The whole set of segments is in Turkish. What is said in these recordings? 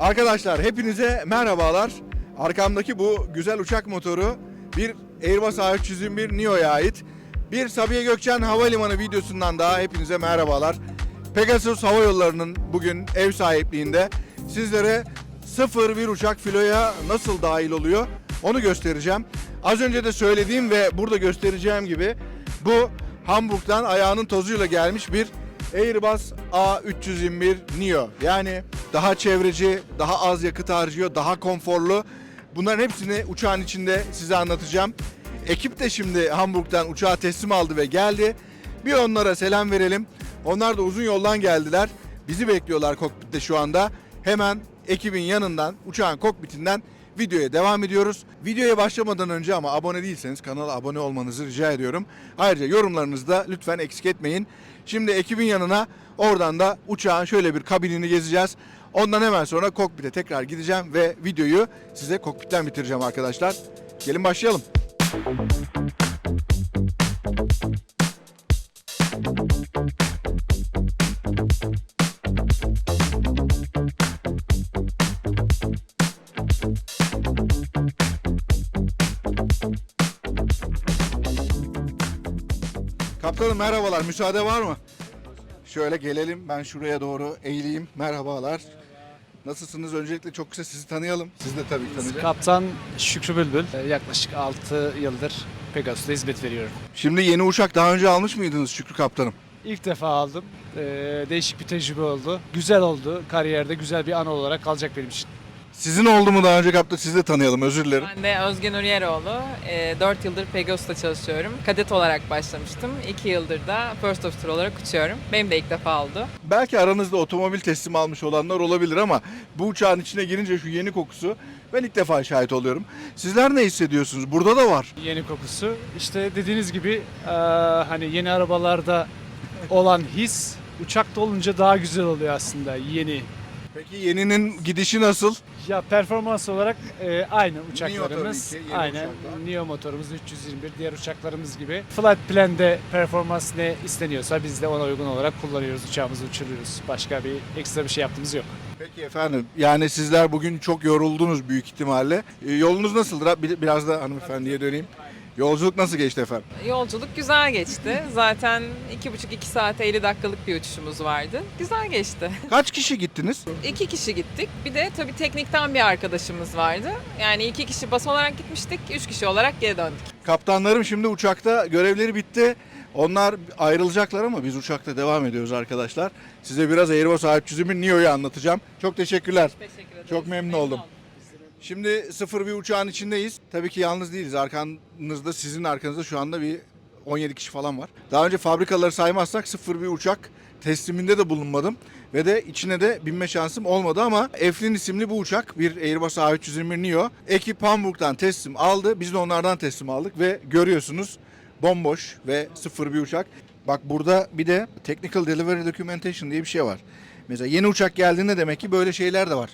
Arkadaşlar hepinize merhabalar. Arkamdaki bu güzel uçak motoru bir Airbus A321 Neo'ya ait. Bir Sabiha Gökçen Havalimanı videosundan daha hepinize merhabalar. Pegasus Hava Yolları'nın bugün ev sahipliğinde sizlere sıfır bir uçak filoya nasıl dahil oluyor onu göstereceğim. Az önce de söylediğim ve burada göstereceğim gibi bu Hamburg'dan ayağının tozuyla gelmiş bir Airbus A321 Neo. Yani daha çevreci, daha az yakıt harcıyor, daha konforlu. Bunların hepsini uçağın içinde size anlatacağım. Ekip de şimdi Hamburg'dan uçağı teslim aldı ve geldi. Bir onlara selam verelim. Onlar da uzun yoldan geldiler. Bizi bekliyorlar kokpitte şu anda. Hemen ekibin yanından, uçağın kokpitinden videoya devam ediyoruz. Videoya başlamadan önce ama abone değilseniz kanala abone olmanızı rica ediyorum. Ayrıca yorumlarınızı da lütfen eksik etmeyin. Şimdi ekibin yanına oradan da uçağın şöyle bir kabinini gezeceğiz. Ondan hemen sonra kokpite tekrar gideceğim ve videoyu size kokpitten bitireceğim arkadaşlar. Gelin başlayalım. Kaptanım merhabalar. Müsaade var mı? Şöyle gelelim. Ben şuraya doğru eğileyim. Merhabalar. Nasılsınız? Öncelikle çok kısa sizi tanıyalım. Siz de tabii tanıyacağım. Kaptan Şükrü Bülbül. Ee, Yaklaşık 6 yıldır Pegasus'ta hizmet veriyorum. Şimdi yeni uçak daha önce almış mıydınız Şükrü Kaptanım? İlk defa aldım. Ee, Değişik bir tecrübe oldu. Güzel oldu. Kariyerde güzel bir an olarak kalacak benim için. Sizin oldu mu daha önce kaptan? Sizi de tanıyalım. Özür dilerim. Ben de Özge Nur Yeroğlu. 4 yıldır Pegasus'ta çalışıyorum. Kadet olarak başlamıştım. 2 yıldır da First Officer olarak uçuyorum. Benim de ilk defa oldu. Belki aranızda otomobil teslim almış olanlar olabilir ama bu uçağın içine girince şu yeni kokusu ben ilk defa şahit oluyorum. Sizler ne hissediyorsunuz? Burada da var. Yeni kokusu. İşte dediğiniz gibi ee, hani yeni arabalarda olan his uçakta olunca daha güzel oluyor aslında yeni. Peki yeninin gidişi nasıl? Ya performans olarak ee, aynı uçaklarımız. tabii ki, yeni Aynen. uçaklar. Neo motorumuz 321 diğer uçaklarımız gibi. Flight plan'de performans ne isteniyorsa biz de ona uygun olarak kullanıyoruz. Uçağımızı uçuruyoruz. Başka bir ekstra bir şey yaptığımız yok. Peki efendim. Yani sizler bugün çok yoruldunuz büyük ihtimalle. Ee, Yolunuz nasıldır? Bir- Biraz da hanımefendiye döneyim. Yolculuk nasıl geçti efendim? Yolculuk güzel geçti. Zaten 2,5-2 saate 50 dakikalık bir uçuşumuz vardı. Güzel geçti. Kaç kişi gittiniz? İki kişi gittik. Bir de tabii teknikten bir arkadaşımız vardı. Yani iki kişi bas olarak gitmiştik. Üç kişi olarak geri döndük. Kaptanlarım şimdi uçakta görevleri bitti. Onlar ayrılacaklar ama biz uçakta devam ediyoruz arkadaşlar. Size biraz Airbus A321 Neo'yu anlatacağım. Çok teşekkürler. Teşekkür ederim. Çok memnun oldum. Şimdi sıfır bir uçağın içindeyiz. Tabii ki yalnız değiliz. Arkanızda sizin arkanızda şu anda bir 17 kişi falan var. Daha önce fabrikaları saymazsak sıfır bir uçak tesliminde de bulunmadım. Ve de içine de binme şansım olmadı ama Eflin isimli bu uçak bir Airbus A321 Neo. Ekip Hamburg'dan teslim aldı. Biz de onlardan teslim aldık ve görüyorsunuz bomboş ve sıfır bir uçak. Bak burada bir de Technical Delivery Documentation diye bir şey var. Mesela yeni uçak geldiğinde demek ki böyle şeyler de var.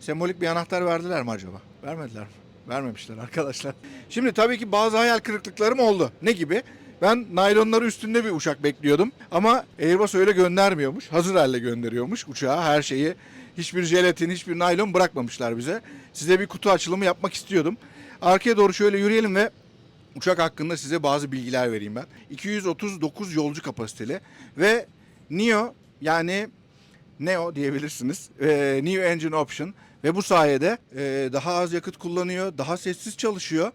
Sembolik bir anahtar verdiler mi acaba? Vermediler mi? Vermemişler arkadaşlar. Şimdi tabii ki bazı hayal kırıklıklarım oldu. Ne gibi? Ben naylonları üstünde bir uçak bekliyordum. Ama Airbus öyle göndermiyormuş. Hazır halde gönderiyormuş uçağa her şeyi. Hiçbir jelatin, hiçbir naylon bırakmamışlar bize. Size bir kutu açılımı yapmak istiyordum. Arkaya doğru şöyle yürüyelim ve uçak hakkında size bazı bilgiler vereyim ben. 239 yolcu kapasiteli ve Neo yani Neo diyebilirsiniz. Ee, New Engine Option ve bu sayede e, daha az yakıt kullanıyor, daha sessiz çalışıyor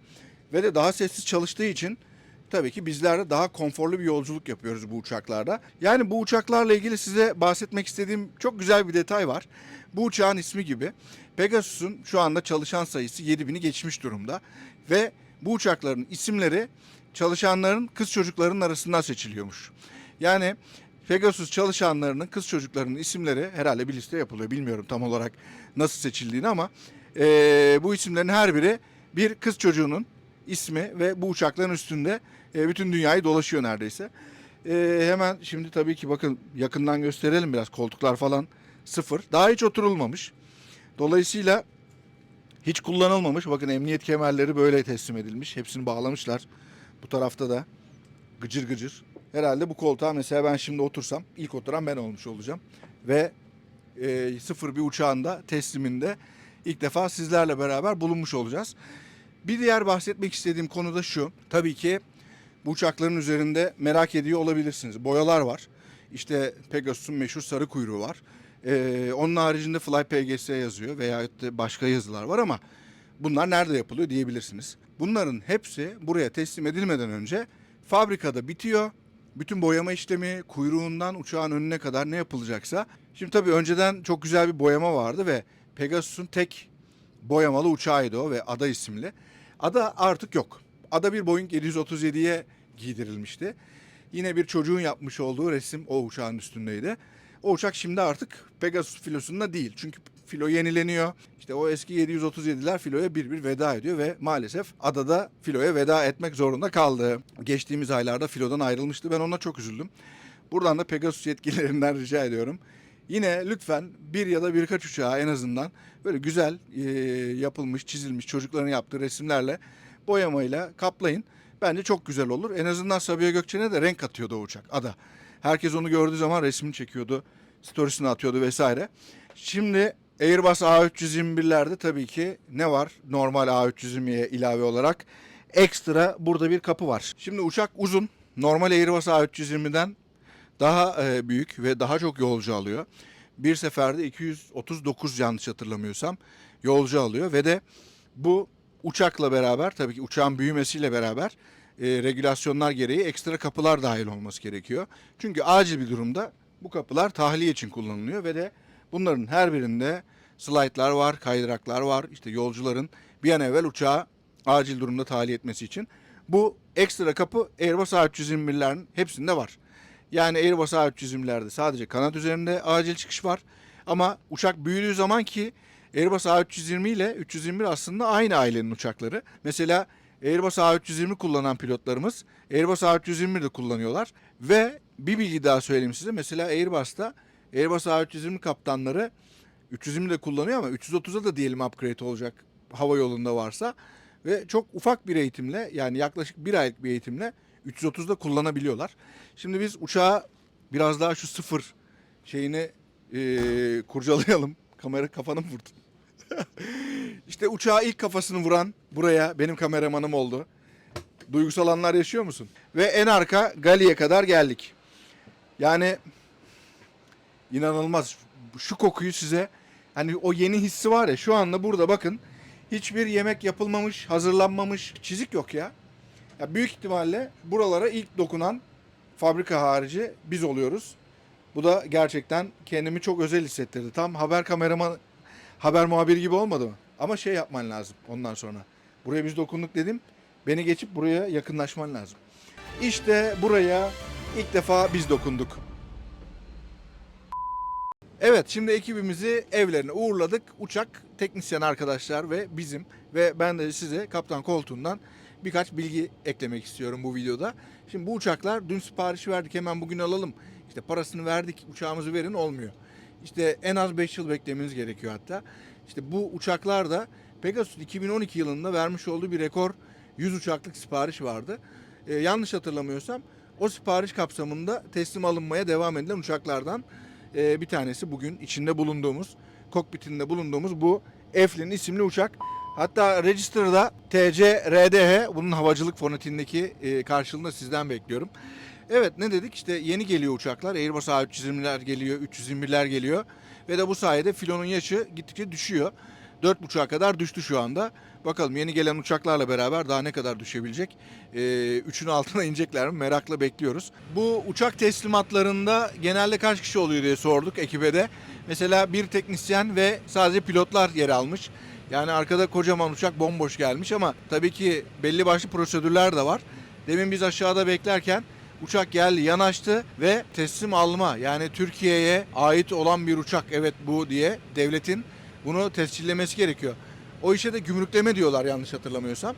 ve de daha sessiz çalıştığı için tabii ki bizler de daha konforlu bir yolculuk yapıyoruz bu uçaklarda. Yani bu uçaklarla ilgili size bahsetmek istediğim çok güzel bir detay var. Bu uçağın ismi gibi Pegasus'un şu anda çalışan sayısı 7000'i geçmiş durumda ve bu uçakların isimleri çalışanların kız çocuklarının arasından seçiliyormuş. Yani Pegasus çalışanlarının kız çocuklarının isimleri herhalde bir liste yapılıyor. Bilmiyorum tam olarak nasıl seçildiğini ama eee, bu isimlerin her biri bir kız çocuğunun ismi ve bu uçakların üstünde e, bütün dünyayı dolaşıyor neredeyse. E, hemen şimdi tabii ki bakın yakından gösterelim biraz koltuklar falan sıfır. Daha hiç oturulmamış. Dolayısıyla hiç kullanılmamış. Bakın emniyet kemerleri böyle teslim edilmiş. Hepsini bağlamışlar. Bu tarafta da gıcır gıcır. Herhalde bu koltuğa mesela ben şimdi otursam ilk oturan ben olmuş olacağım. Ve e, sıfır bir uçağında tesliminde ilk defa sizlerle beraber bulunmuş olacağız. Bir diğer bahsetmek istediğim konu da şu. Tabii ki bu uçakların üzerinde merak ediyor olabilirsiniz. Boyalar var. İşte Pegasus'un meşhur sarı kuyruğu var. Ee, onun haricinde Fly PGS yazıyor veya başka yazılar var ama bunlar nerede yapılıyor diyebilirsiniz. Bunların hepsi buraya teslim edilmeden önce fabrikada bitiyor. Bütün boyama işlemi kuyruğundan uçağın önüne kadar ne yapılacaksa. Şimdi tabii önceden çok güzel bir boyama vardı ve Pegasus'un tek boyamalı uçağıydı o ve Ada isimli. Ada artık yok. Ada bir Boeing 737'ye giydirilmişti. Yine bir çocuğun yapmış olduğu resim o uçağın üstündeydi. O uçak şimdi artık Pegasus filosunda değil. Çünkü filo yenileniyor. İşte o eski 737'ler filoya bir bir veda ediyor ve maalesef adada filoya veda etmek zorunda kaldı. Geçtiğimiz aylarda filodan ayrılmıştı. Ben ona çok üzüldüm. Buradan da Pegasus yetkililerinden rica ediyorum. Yine lütfen bir ya da birkaç uçağı en azından böyle güzel e, yapılmış, çizilmiş çocukların yaptığı resimlerle boyamayla kaplayın. Bence çok güzel olur. En azından Sabiha Gökçen'e de renk katıyordu o uçak ada. Herkes onu gördüğü zaman resmini çekiyordu, storiesini atıyordu vesaire. Şimdi Airbus A321'lerde tabii ki ne var? Normal A320'ye ilave olarak ekstra burada bir kapı var. Şimdi uçak uzun. Normal Airbus A320'den daha e, büyük ve daha çok yolcu alıyor. Bir seferde 239 yanlış hatırlamıyorsam yolcu alıyor ve de bu uçakla beraber tabii ki uçağın büyümesiyle beraber e, regülasyonlar gereği ekstra kapılar dahil olması gerekiyor. Çünkü acil bir durumda bu kapılar tahliye için kullanılıyor ve de bunların her birinde slaytlar var, kaydıraklar var. İşte yolcuların bir an evvel uçağı acil durumda tahliye etmesi için. Bu ekstra kapı Airbus A321'lerin hepsinde var. Yani Airbus A320'lerde sadece kanat üzerinde acil çıkış var. Ama uçak büyüdüğü zaman ki Airbus A320 ile 321 aslında aynı ailenin uçakları. Mesela Airbus A320 kullanan pilotlarımız Airbus A321 de kullanıyorlar. Ve bir bilgi daha söyleyeyim size. Mesela Airbus'ta Airbus A320 kaptanları 320 de kullanıyor ama 330'a da diyelim upgrade olacak hava yolunda varsa. Ve çok ufak bir eğitimle yani yaklaşık bir aylık bir eğitimle 330'da kullanabiliyorlar. Şimdi biz uçağa biraz daha şu sıfır şeyini eee, kurcalayalım. Kamera kafanı mı vurdu? işte ilk kafasını vuran buraya benim kameramanım oldu. Duygusal anlar yaşıyor musun? Ve en arka Gali'ye kadar geldik. Yani inanılmaz. Şu kokuyu size hani o yeni hissi var ya şu anda burada bakın hiçbir yemek yapılmamış, hazırlanmamış çizik yok ya. ya büyük ihtimalle buralara ilk dokunan fabrika harici biz oluyoruz. Bu da gerçekten kendimi çok özel hissettirdi. Tam haber kameraman, haber muhabiri gibi olmadı mı? Ama şey yapman lazım ondan sonra. Buraya biz dokunduk dedim. Beni geçip buraya yakınlaşman lazım. İşte buraya ilk defa biz dokunduk. Evet şimdi ekibimizi evlerine uğurladık. Uçak, teknisyen arkadaşlar ve bizim ve ben de size kaptan koltuğundan birkaç bilgi eklemek istiyorum bu videoda. Şimdi bu uçaklar dün sipariş verdik hemen bugün alalım. İşte parasını verdik uçağımızı verin olmuyor. İşte en az 5 yıl beklemeniz gerekiyor hatta. İşte bu uçaklar da Pegasus 2012 yılında vermiş olduğu bir rekor 100 uçaklık sipariş vardı. Ee, yanlış hatırlamıyorsam o sipariş kapsamında teslim alınmaya devam edilen uçaklardan e, bir tanesi bugün içinde bulunduğumuz, kokpitinde bulunduğumuz bu Eflin isimli uçak. Hatta Register'da TC RDH bunun havacılık fonetindeki e, karşılığını sizden bekliyorum. Evet ne dedik işte yeni geliyor uçaklar. Airbus A320'ler geliyor, 321'ler geliyor. Ve de bu sayede filonun yaşı gittikçe düşüyor. 4.5'a kadar düştü şu anda. Bakalım yeni gelen uçaklarla beraber daha ne kadar düşebilecek? Ee, üçün altına inecekler mi? Merakla bekliyoruz. Bu uçak teslimatlarında genelde kaç kişi oluyor diye sorduk ekibe de. Mesela bir teknisyen ve sadece pilotlar yer almış. Yani arkada kocaman uçak bomboş gelmiş ama tabii ki belli başlı prosedürler de var. Demin biz aşağıda beklerken uçak geldi, yanaştı ve teslim alma yani Türkiye'ye ait olan bir uçak evet bu diye devletin bunu tescillemesi gerekiyor. O işe de gümrükleme diyorlar yanlış hatırlamıyorsam.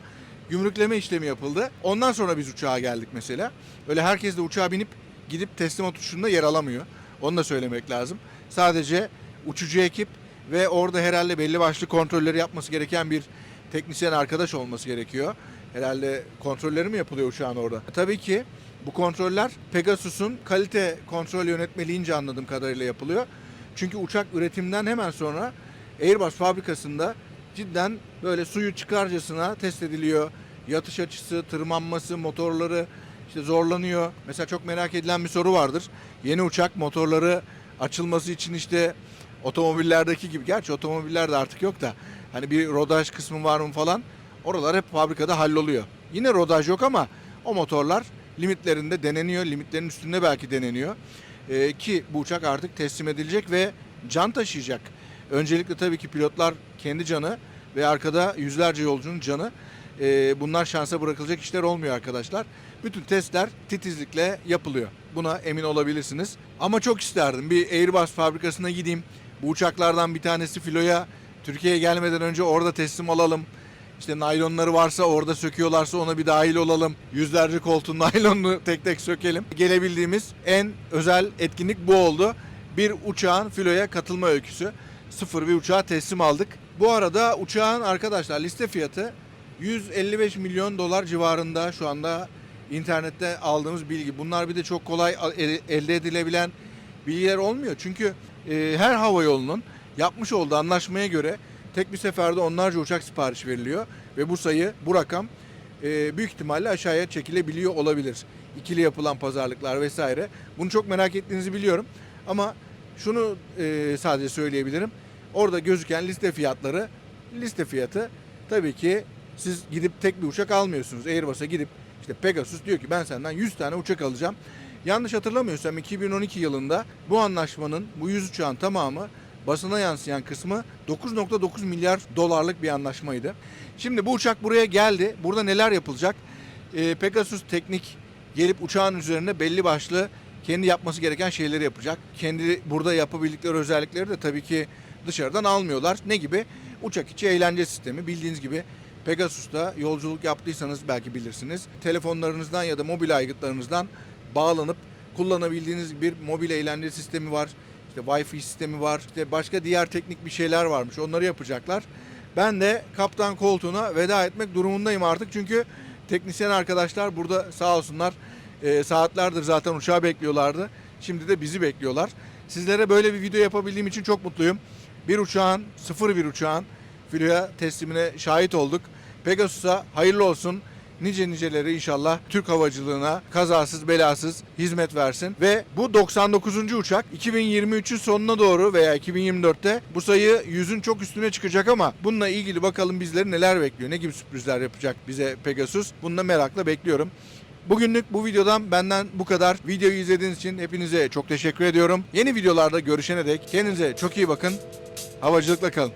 Gümrükleme işlemi yapıldı. Ondan sonra biz uçağa geldik mesela. Öyle herkes de uçağa binip gidip teslimat uçuşunda yer alamıyor. Onu da söylemek lazım. Sadece uçucu ekip ve orada herhalde belli başlı kontrolleri yapması gereken bir teknisyen arkadaş olması gerekiyor. Herhalde kontrolleri mi yapılıyor uçağın orada? Tabii ki bu kontroller Pegasus'un kalite kontrol yönetmeliğince anladığım kadarıyla yapılıyor. Çünkü uçak üretimden hemen sonra Airbus fabrikasında cidden böyle suyu çıkarcasına test ediliyor. Yatış açısı, tırmanması, motorları işte zorlanıyor. Mesela çok merak edilen bir soru vardır. Yeni uçak motorları açılması için işte otomobillerdeki gibi. Gerçi otomobillerde artık yok da hani bir rodaj kısmı var mı falan. Oralar hep fabrikada halloluyor. Yine rodaj yok ama o motorlar limitlerinde deneniyor. Limitlerin üstünde belki deneniyor. Ee, ki bu uçak artık teslim edilecek ve can taşıyacak. Öncelikle tabii ki pilotlar kendi canı ve arkada yüzlerce yolcunun canı. Ee, bunlar şansa bırakılacak işler olmuyor arkadaşlar. Bütün testler titizlikle yapılıyor. Buna emin olabilirsiniz. Ama çok isterdim bir Airbus fabrikasına gideyim. Bu uçaklardan bir tanesi filoya Türkiye'ye gelmeden önce orada teslim alalım. İşte naylonları varsa orada söküyorlarsa ona bir dahil olalım. Yüzlerce koltuğun naylonunu tek tek sökelim. Gelebildiğimiz en özel etkinlik bu oldu. Bir uçağın filoya katılma öyküsü. Sıfır bir uçağa teslim aldık. Bu arada uçağın arkadaşlar liste fiyatı 155 milyon dolar civarında şu anda internette aldığımız bilgi. Bunlar bir de çok kolay el- elde edilebilen bilgiler olmuyor. Çünkü e, her hava yolunun yapmış olduğu anlaşmaya göre tek bir seferde onlarca uçak sipariş veriliyor ve bu sayı, bu rakam e, büyük ihtimalle aşağıya çekilebiliyor olabilir. İkili yapılan pazarlıklar vesaire. Bunu çok merak ettiğinizi biliyorum. Ama şunu e, sadece söyleyebilirim. Orada gözüken liste fiyatları, liste fiyatı tabii ki siz gidip tek bir uçak almıyorsunuz. Airbus'a gidip işte Pegasus diyor ki ben senden 100 tane uçak alacağım. Yanlış hatırlamıyorsam 2012 yılında bu anlaşmanın bu 100 uçağın tamamı basına yansıyan kısmı 9.9 milyar dolarlık bir anlaşmaydı. Şimdi bu uçak buraya geldi. Burada neler yapılacak? Ee, Pegasus Teknik gelip uçağın üzerine belli başlı kendi yapması gereken şeyleri yapacak. Kendi burada yapabildikleri özellikleri de tabii ki dışarıdan almıyorlar. Ne gibi? Uçak içi eğlence sistemi. Bildiğiniz gibi Pegasus'ta yolculuk yaptıysanız belki bilirsiniz. Telefonlarınızdan ya da mobil aygıtlarınızdan bağlanıp kullanabildiğiniz bir mobil eğlence sistemi var. İşte Wi-Fi sistemi var. İşte başka diğer teknik bir şeyler varmış. Onları yapacaklar. Ben de kaptan koltuğuna veda etmek durumundayım artık. Çünkü teknisyen arkadaşlar burada sağ olsunlar e, saatlerdir zaten uçağı bekliyorlardı. Şimdi de bizi bekliyorlar. Sizlere böyle bir video yapabildiğim için çok mutluyum. Bir uçağın, sıfır bir uçağın filoya teslimine şahit olduk. Pegasus'a hayırlı olsun. Nice niceleri inşallah Türk havacılığına kazasız belasız hizmet versin. Ve bu 99. uçak 2023'ün sonuna doğru veya 2024'te bu sayı 100'ün çok üstüne çıkacak ama bununla ilgili bakalım bizleri neler bekliyor. Ne gibi sürprizler yapacak bize Pegasus. Bunu da merakla bekliyorum. Bugünlük bu videodan benden bu kadar. Videoyu izlediğiniz için hepinize çok teşekkür ediyorum. Yeni videolarda görüşene dek kendinize çok iyi bakın. Havacılıkla kalın.